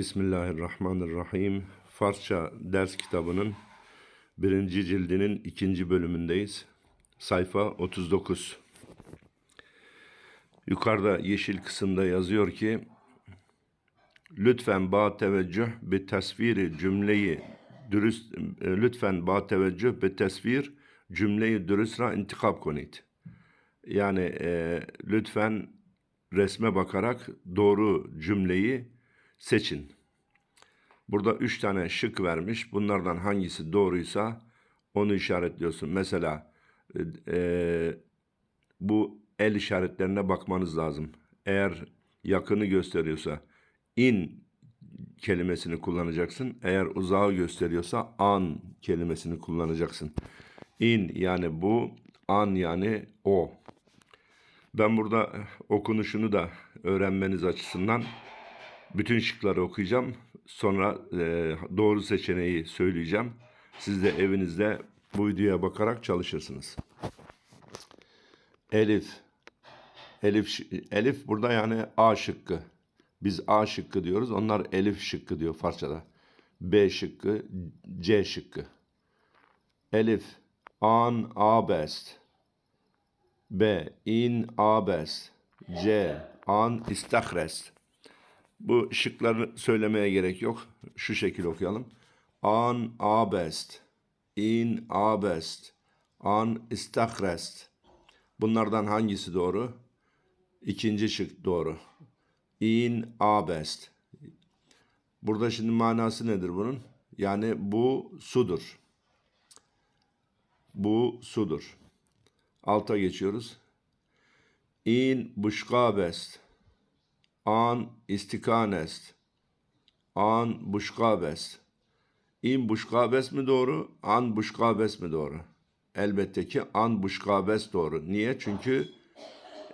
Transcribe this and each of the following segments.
Bismillahirrahmanirrahim. Farsça ders kitabının birinci cildinin ikinci bölümündeyiz. Sayfa 39. Yukarıda yeşil kısımda yazıyor ki Lütfen ba teveccüh bi tasviri cümleyi dürüst e, lütfen ba teveccüh bi tasvir cümleyi dürüstra intikap konit. Yani e, lütfen resme bakarak doğru cümleyi seçin. Burada üç tane şık vermiş. Bunlardan hangisi doğruysa onu işaretliyorsun. Mesela e, e, bu el işaretlerine bakmanız lazım. Eğer yakını gösteriyorsa in kelimesini kullanacaksın. Eğer uzağı gösteriyorsa an kelimesini kullanacaksın. In yani bu, an yani o. Ben burada okunuşunu da öğrenmeniz açısından bütün şıkları okuyacağım. Sonra e, doğru seçeneği söyleyeceğim. Siz de evinizde bu videoya bakarak çalışırsınız. Elif. Elif, Elif burada yani A şıkkı. Biz A şıkkı diyoruz. Onlar Elif şıkkı diyor Farsçada. B şıkkı, C şıkkı. Elif. An abest. B. In abest. C. An istahrest. Bu şıkları söylemeye gerek yok. Şu şekil okuyalım. An abest. In abest. An istahrest. Bunlardan hangisi doğru? İkinci şık doğru. In abest. Burada şimdi manası nedir bunun? Yani bu sudur. Bu sudur. Alta geçiyoruz. In buşkabest. An istikanest. An buşkabest. İn buşkabes mi doğru? An buşkabes mi doğru? Elbette ki an buşkabes doğru. Niye? Çünkü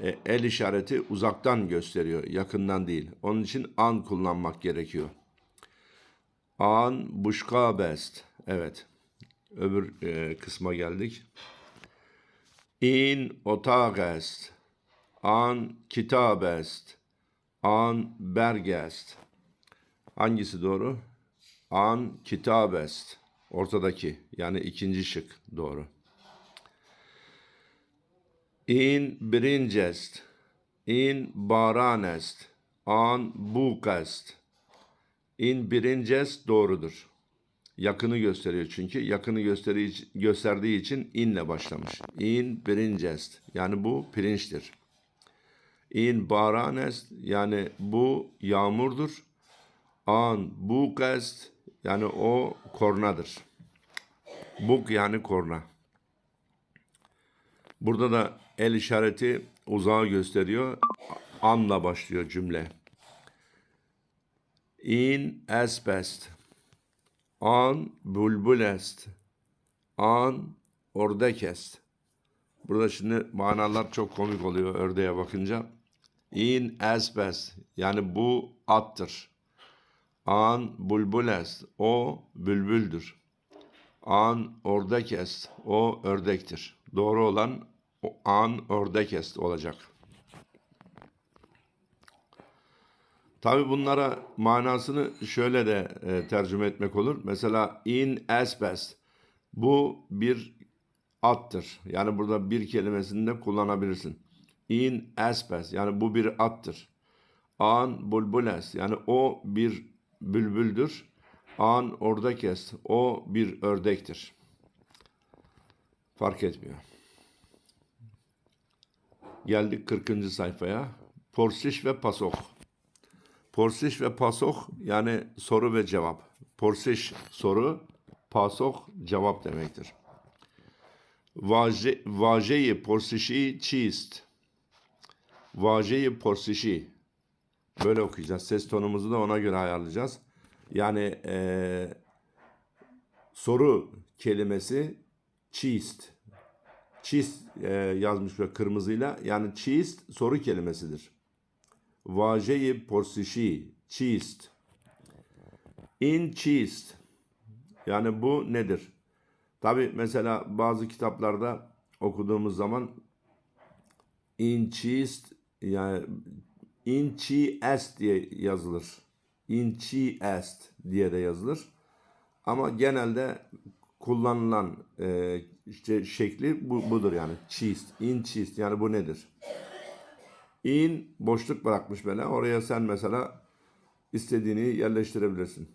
e, el işareti uzaktan gösteriyor, yakından değil. Onun için an kullanmak gerekiyor. An buşkabest. Evet. Öbür e, kısma geldik. In otagest. An kitabest. An bergest. Hangisi doğru? An kitabest. Ortadaki yani ikinci şık doğru. In birincest. In baranest. An bukest. In birincest doğrudur. Yakını gösteriyor çünkü. Yakını gösterdiği için inle başlamış. In birincest. Yani bu pirinçtir. In baranes yani bu yağmurdur. An bukest yani o kornadır. Buk yani korna. Burada da el işareti uzağı gösteriyor. Anla başlıyor cümle. In asbest. An bulbulest. An ordekest. Burada şimdi manalar çok komik oluyor ördeğe bakınca. In asbest yani bu attır. An bulbulest o bülbüldür. An ordekest o ördektir. Doğru olan an ördekest olacak. Tabi bunlara manasını şöyle de e, tercüme etmek olur. Mesela in asbest bu bir attır. Yani burada bir kelimesini de kullanabilirsin. In asbest yani bu bir attır. An bulbules yani o bir bülbüldür. An ordekest o bir ördektir. Fark etmiyor. Geldik 40. sayfaya. Porsiş ve pasok. Porsiş ve pasok yani soru ve cevap. Porsiş soru, pasok cevap demektir. Vaje, vajeyi porsişi çiist. Vajeyi porsişi. Böyle okuyacağız. Ses tonumuzu da ona göre ayarlayacağız. Yani eee, soru kelimesi çiist. Çiz e, yazmış ve kırmızıyla. Yani çiist soru kelimesidir. Vajeyi porsişi, çiist. In çiist. Yani bu nedir? Tabi mesela bazı kitaplarda okuduğumuz zaman in çiist yani in çi est diye yazılır. inchi est diye de yazılır. Ama genelde kullanılan e, işte şekli bu, budur yani. Cheese, in cheese yani bu nedir? In boşluk bırakmış böyle. Oraya sen mesela istediğini yerleştirebilirsin.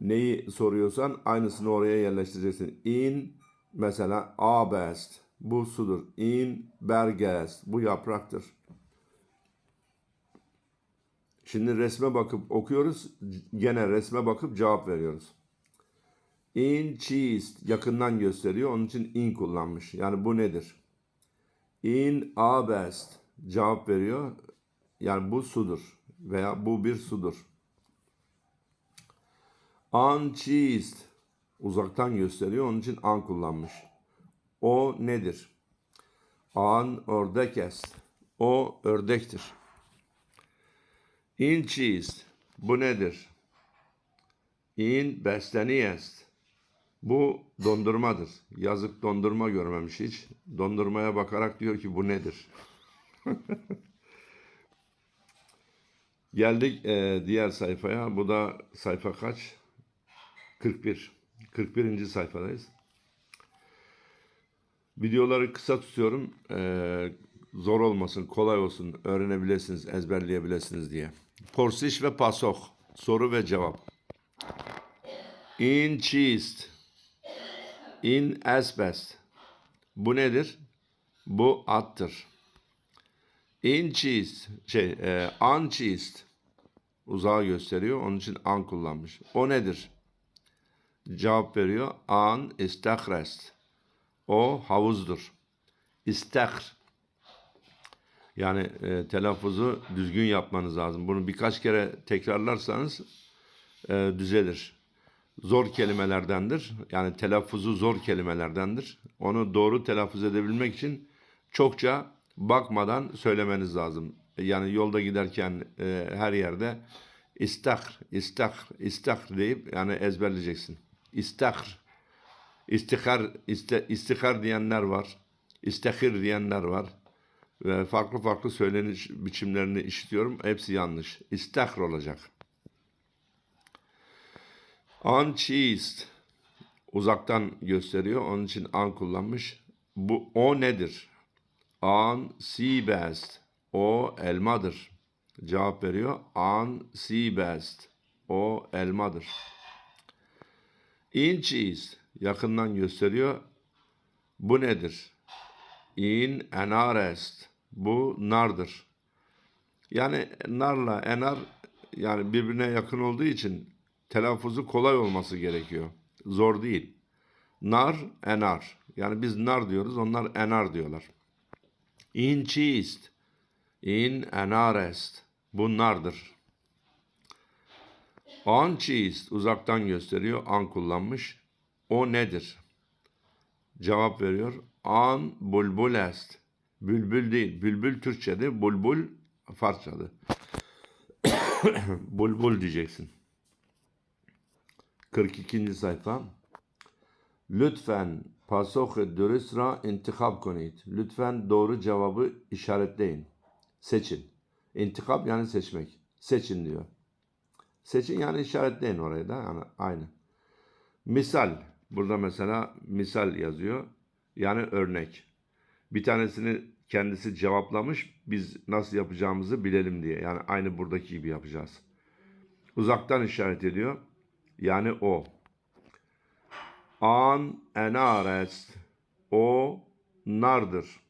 Neyi soruyorsan aynısını oraya yerleştireceksin. In mesela abest bu sudur. In bergest bu yapraktır. Şimdi resme bakıp okuyoruz. Gene resme bakıp cevap veriyoruz. In cheese yakından gösteriyor. Onun için in kullanmış. Yani bu nedir? In abest cevap veriyor. Yani bu sudur veya bu bir sudur. Uncheesed uzaktan gösteriyor. Onun için an kullanmış. O nedir? An ördekest. O ördektir. In cheese. Bu nedir? In besteniyest. Bu dondurmadır. Yazık dondurma görmemiş hiç. Dondurmaya bakarak diyor ki bu nedir? Geldik e, diğer sayfaya. Bu da sayfa kaç? 41. 41. sayfadayız. Videoları kısa tutuyorum. E, zor olmasın, kolay olsun, öğrenebilirsiniz, ezberleyebilirsiniz diye. Porsiş ve pasok. Soru ve cevap. In cheese. In asbest. Bu nedir? Bu attır. In cheese, şey, e, uncheesed. Uzağa gösteriyor. Onun için an kullanmış. O nedir? Cevap veriyor. An istakrest. O havuzdur. İstakr. Yani e, telaffuzu düzgün yapmanız lazım. Bunu birkaç kere tekrarlarsanız e, düzelir. Zor kelimelerdendir. Yani telaffuzu zor kelimelerdendir. Onu doğru telaffuz edebilmek için çokça bakmadan söylemeniz lazım. Yani yolda giderken e, her yerde istakr, istakr, istakr deyip yani ezberleyeceksin. İstakr, istikar, iste, istikar diyenler var. İstekir diyenler var. Ve farklı farklı söyleniş biçimlerini işitiyorum. Hepsi yanlış. İstakr olacak. Uncheesed uzaktan gösteriyor. Onun için an kullanmış. Bu o nedir? An seabest. O elmadır. Cevap veriyor. An seabest. O elmadır. Inches yakından gösteriyor. Bu nedir? In enarest. Bu nardır. Yani narla enar yani birbirine yakın olduğu için telaffuzu kolay olması gerekiyor. Zor değil. Nar, enar. Yani biz nar diyoruz, onlar enar diyorlar. In cheesed. In enarest. Bu nardır. On cheesed uzaktan gösteriyor. An kullanmış. O nedir? Cevap veriyor. An bulbulest. Bülbül değil. Bülbül Türkçe'de. Bulbul Farsçadı. Bulbul diyeceksin. 42. sayfa. Lütfen pasok dürüst ra intikab konit. Lütfen doğru cevabı işaretleyin. Seçin. İntikap yani seçmek. Seçin diyor. Seçin yani işaretleyin orayı da yani aynı. Misal. Burada mesela misal yazıyor. Yani örnek. Bir tanesini kendisi cevaplamış. Biz nasıl yapacağımızı bilelim diye. Yani aynı buradaki gibi yapacağız. Uzaktan işaret ediyor. Yani o. An enarest. O nardır.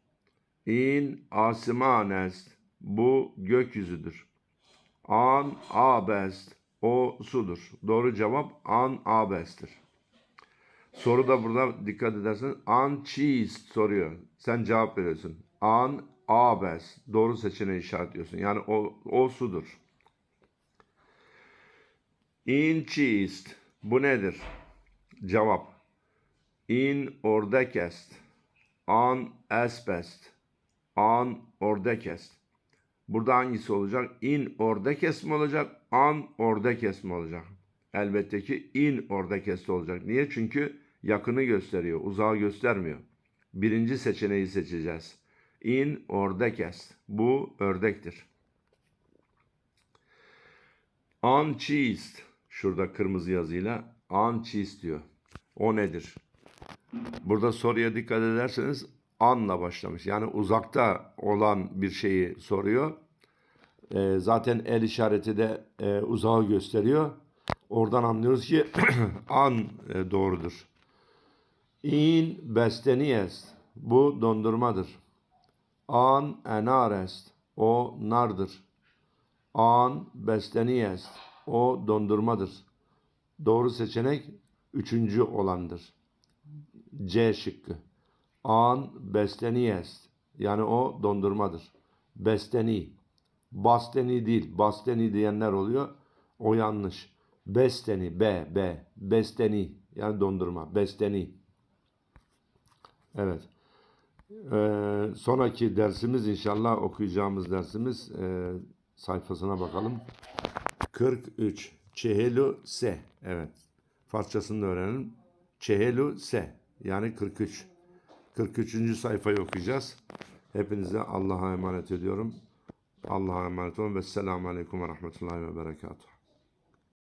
İn asimanest. Bu gökyüzüdür. An abest. O sudur. Doğru cevap an abest'tir. Soru da burada dikkat edersen an cheese soruyor. Sen cevap veriyorsun. An abest. Doğru seçeneği işaretliyorsun. Yani o, o sudur. In cheese. Bu nedir? Cevap. In ordekest. An asbest. An ordekest. Burada hangisi olacak? In ordekest mi olacak? An ordekest mi olacak? Elbette ki in ordekest olacak. Niye? Çünkü yakını gösteriyor. Uzağı göstermiyor. Birinci seçeneği seçeceğiz. In ordekest. Bu ördektir. Uncheesed. Şurada kırmızı yazıyla uncheesed diyor. O nedir? Burada soruya dikkat ederseniz anla başlamış. Yani uzakta olan bir şeyi soruyor. Ee, zaten el işareti de e, uzağı gösteriyor. Oradan anlıyoruz ki an e, doğrudur. In besteniest. Bu dondurmadır. An enarest. O nardır. An besteniest. O dondurmadır. Doğru seçenek üçüncü olandır. C şıkkı. An besteniest. Yani o dondurmadır. Besteni. Basteni değil. Basteni diyenler oluyor. O yanlış. Besteni. B. B. Besteni. Yani dondurma. Besteni. Evet. Ee, sonraki dersimiz inşallah okuyacağımız dersimiz e, sayfasına bakalım. 43. Çehelu se. Evet. Farsçasını da öğrenelim. Çehelu se. Yani 43. 43. sayfayı okuyacağız. Hepinize Allah'a emanet ediyorum. Allah'a emanet olun ve selamun aleyküm ve rahmetullahi ve berekatuhu.